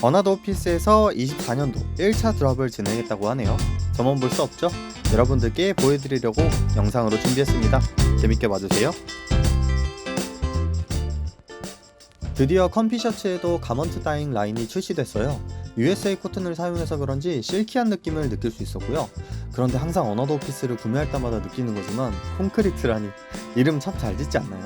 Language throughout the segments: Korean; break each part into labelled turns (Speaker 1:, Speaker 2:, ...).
Speaker 1: 어나더 오피스에서 24년도 1차 드랍을 진행했다고 하네요. 저만 볼 수 없죠? 여러분들께 보여드리려고 영상으로 준비했습니다. 재밌게 봐주세요. 드디어 컴피 셔츠에도 가먼트 다잉 라인이 출시됐어요. USA 코튼을 사용해서 그런지 실키한 느낌을 느낄 수 있었고요. 그런데 항상 어너더 오피스를 구매할 때마다 느끼는 거지만 콘크리트라니 이름 참 잘 짓지 않나요?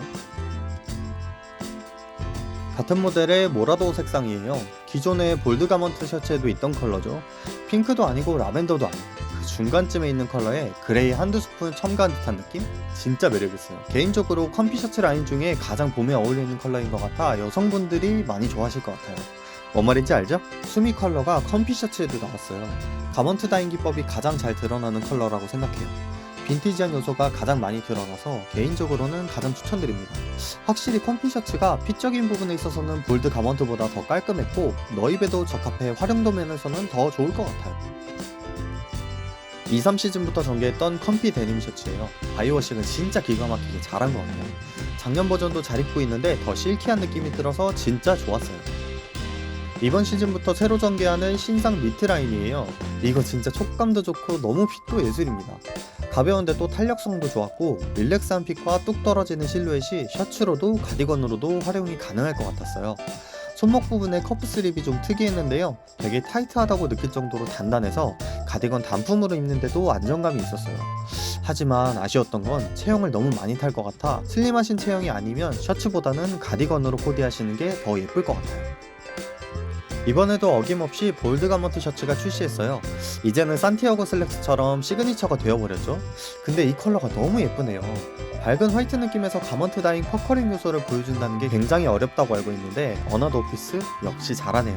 Speaker 1: 같은 모델의 모라도 색상이에요. 기존의 볼드 가먼트 셔츠에도 있던 컬러죠. 핑크도 아니고 라벤더도 아니고 그 중간쯤에 있는 컬러에 그레이 한두 스푼 첨가한 듯한 느낌? 진짜 매력있어요. 개인적으로 컴피 셔츠 라인 중에 가장 봄에 어울리는 컬러인 것 같아 여성분들이 많이 좋아하실 것 같아요. 뭔 말인지 알죠? 수미 컬러가 컴피 셔츠에도 나왔어요. 가먼트 다인 기법이 가장 잘 드러나는 컬러라고 생각해요. 빈티지한 요소가 가장 많이 드러나서 개인적으로는 가장 추천드립니다. 확실히 컴피 셔츠가 핏적인 부분에 있어서는 볼드 가먼트보다 더 깔끔했고 너입에도 적합해 활용도 면에서는 더 좋을 것 같아요. 2, 3시즌부터 전개했던 컴피 데님 셔츠예요. 바이워싱은 진짜 기가 막히게 잘한 것 같아요. 작년 버전도 잘 입고 있는데 더 실키한 느낌이 들어서 진짜 좋았어요. 이번 시즌부터 새로 전개하는 신상 니트 라인이에요. 이거 진짜 촉감도 좋고 너무 핏도 예술입니다. 가벼운데 또 탄력성도 좋았고 릴렉스한 핏과 뚝 떨어지는 실루엣이 셔츠로도 가디건으로도 활용이 가능할 것 같았어요. 손목 부분에 커프 슬립이 좀 특이했는데요. 되게 타이트하다고 느낄 정도로 단단해서 가디건 단품으로 입는데도 안정감이 있었어요. 하지만 아쉬웠던 건 체형을 너무 많이 탈 것 같아 슬림하신 체형이 아니면 셔츠보다는 가디건으로 코디하시는 게 더 예쁠 것 같아요. 이번에도 어김없이 볼드 가먼트 셔츠가 출시했어요. 이제는 산티아고 슬랙스처럼 시그니처가 되어버렸죠. 근데 이 컬러가 너무 예쁘네요. 밝은 화이트 느낌에서 가먼트 다잉 퍼커링 요소를 보여준다는 게 굉장히 어렵다고 알고 있는데 어나더 오피스 역시 잘하네요.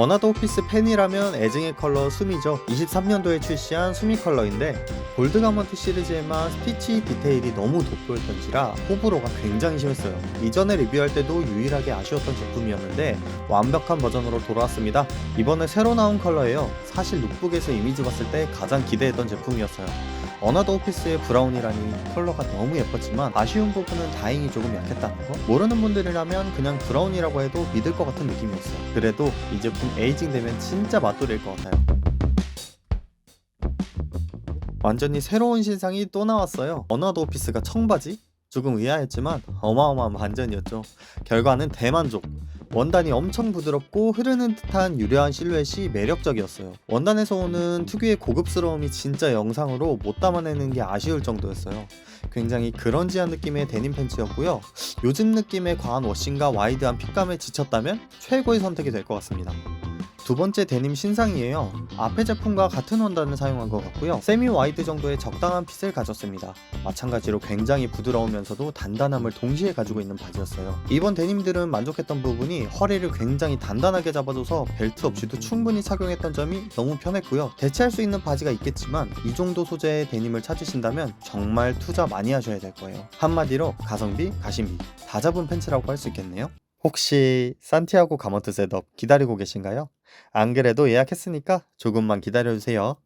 Speaker 1: 어나더 오피스 팬이라면 애증의 컬러 수미죠. 23년도에 출시한 수미 컬러인데 볼드 가먼트 시리즈에만 스티치 디테일이 너무 돋보였던지라 호불호가 굉장히 심했어요. 이전에 리뷰할 때도 유일하게 아쉬웠던 제품이었는데 완벽한 버전으로 돌아왔습니다. 이번에 새로 나온 컬러예요. 사실 룩북에서 이미지 봤을 때 가장 기대했던 제품이었어요. 어나더 오피스의 브라운이라니 컬러가 너무 예뻤지만 아쉬운 부분은 다행히 조금 약했다는 거? 모르는 분들이라면 그냥 브라운이라고 해도 믿을 것 같은 느낌이었어요. 그래도 이 제품 에이징 되면 진짜 맛돌일 것 같아요. 완전히 새로운 신상이 또 나왔어요. 어나더 오피스가 청바지? 조금 의아했지만 어마어마한 반전이었죠. 결과는 대만족. 원단이 엄청 부드럽고 흐르는 듯한 유려한 실루엣이 매력적이었어요. 원단에서 오는 특유의 고급스러움이 진짜 영상으로 못 담아내는 게 아쉬울 정도였어요. 굉장히 그런지한 느낌의 데님 팬츠였고요. 요즘 느낌의 과한 워싱과 와이드한 핏감에 지쳤다면 최고의 선택이 될 것 같습니다. 두 번째 데님 신상이에요. 앞의 제품과 같은 원단을 사용한 것 같고요. 세미 와이드 정도의 적당한 핏을 가졌습니다. 마찬가지로 굉장히 부드러우면서도 단단함을 동시에 가지고 있는 바지였어요. 이번 데님들은 만족했던 부분이 허리를 굉장히 단단하게 잡아줘서 벨트 없이도 충분히 착용했던 점이 너무 편했고요. 대체할 수 있는 바지가 있겠지만 이 정도 소재의 데님을 찾으신다면 정말 투자 많이 하셔야 될 거예요. 한마디로 가성비, 가심비 다 잡은 팬츠라고 할 수 있겠네요. 혹시 산티아고 가먼트 셋업 기다리고 계신가요? 안 그래도 예약했으니까 조금만 기다려주세요.